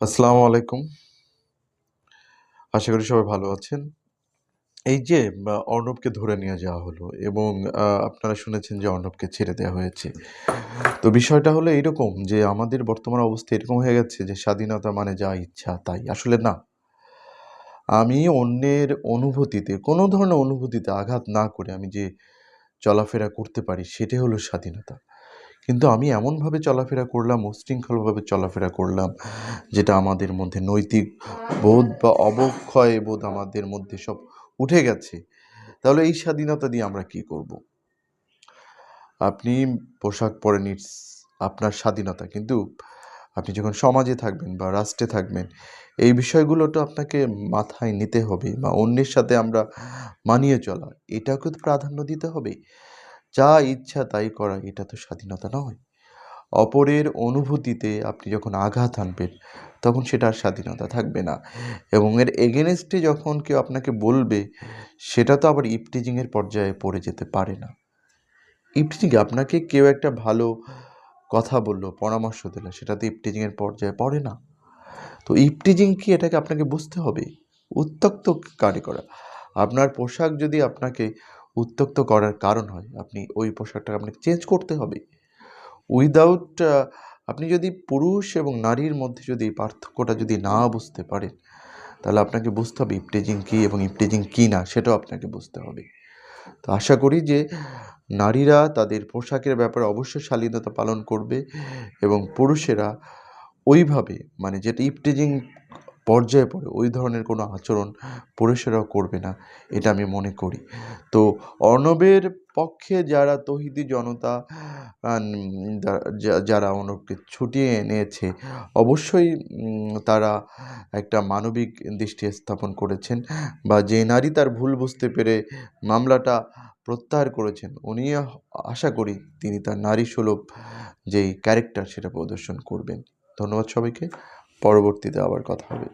আসসালামু আলাইকুম। আশা করি সবাই ভালো আছেন। এই যে অর্ণবকে ধরে নিয়ে যাওয়া হলো এবং আপনারা শুনেছেন যে অর্ণবকে ছেড়ে দেওয়া হয়েছে। তো বিষয়টা হলো এরকম যে, আমাদের বর্তমান অবস্থা এরকম হয়ে গেছে যে, স্বাধীনতা মানে যা ইচ্ছা তাই। আসলে না। আমি অন্যের অনুভূতিতে, কোনো ধরনের অনুভূতিতে আঘাত না করে আমি যে চলাফেরা করতে পারি, সেটাই হলো স্বাধীনতা। কিন্তু আমি এমনভাবে চলাফেরা করলাম, উশৃঙ্খলভাবে চলাফেরা করলাম, যেটা আমাদের মধ্যে নৈতিক বোধ বা অবক্ষয় বোধ আমাদের মধ্যে সব উঠে গেছে। তাহলে এই স্বাধীনতা দিয়ে আমরা কি করব? আপনি পোশাক পরেন, ইটস আপনার স্বাধীনতা। কিন্তু আপনি যখন সমাজে থাকবেন বা রাষ্ট্রে থাকবেন, এই বিষয়গুলো তো আপনাকে মাথায় নিতে হবে বা অন্যের সাথে আমরা মানিয়ে চলা এটাকে তো প্রাধান্য দিতে হবে। যা ইচ্ছা তাই করা, এটা তো স্বাধীনতা নয়। অপরের অনুভূতিতে আপনি যখন আঘাত আনবেন তখন সেটা আর স্বাধীনতা থাকবে না। এবং এর এগেনস্টে যখন কেউ আপনাকে বলবে, সেটা তো আবার ইপটিজিংয়ের পর্যায়ে পড়ে যেতে পারে না। ইপটিজিং আপনাকে কেউ একটা ভালো কথা বলল, পরামর্শ দিল, সেটা তো ইপটিজিংয়ের পর্যায়ে পড়ে না। তো ইপটিজিং কি এটাকে আপনাকে বুঝতে হবে? উত্তক্ত কারি করা? আপনার পোশাক যদি আপনাকে উত্তক্ত করার কারণ হয়। আপনি ওই পোশাকটাকে আপনাকে চেঞ্জ করতে হবে। উইদাউট আপনি যদি পুরুষ এবং নারীর মধ্যে যদি পার্থক্যটা যদি না বুঝতে পারেন, তাহলে আপনাকে বুঝতে হবে ইপটেজিং কী এবং ইপটেজিং কী না, সেটাও আপনাকে বুঝতে হবে। তো আশা করি যে নারীরা তাদের পোশাকের ব্যাপারে অবশ্যই শালীনতা পালন করবে এবং পুরুষেরা ওইভাবে মানে যেটা ইপটেজিং পর্যায়ে পড়ে ওই ধরনের কোনো আচরণ পুরুষেরাও করবে না, এটা আমি মনে করি। তো অর্ণবের পক্ষে যারা তহিদি জনতা যারা অর্ণবকে ছুটিয়ে এনেছে, অবশ্যই তারা একটা মানবিক দৃষ্টি স্থাপন করেছেন বা যে নারী তার ভুল বুঝতে পেরে মামলাটা প্রত্যাহার করেছেন, উনি আশা করি তিনি তার নারী সুলভ যেই ক্যারেক্টার সেটা প্রদর্শন করবেন। ধন্যবাদ সবাইকে। পরবর্তীতে আবার কথা হবে।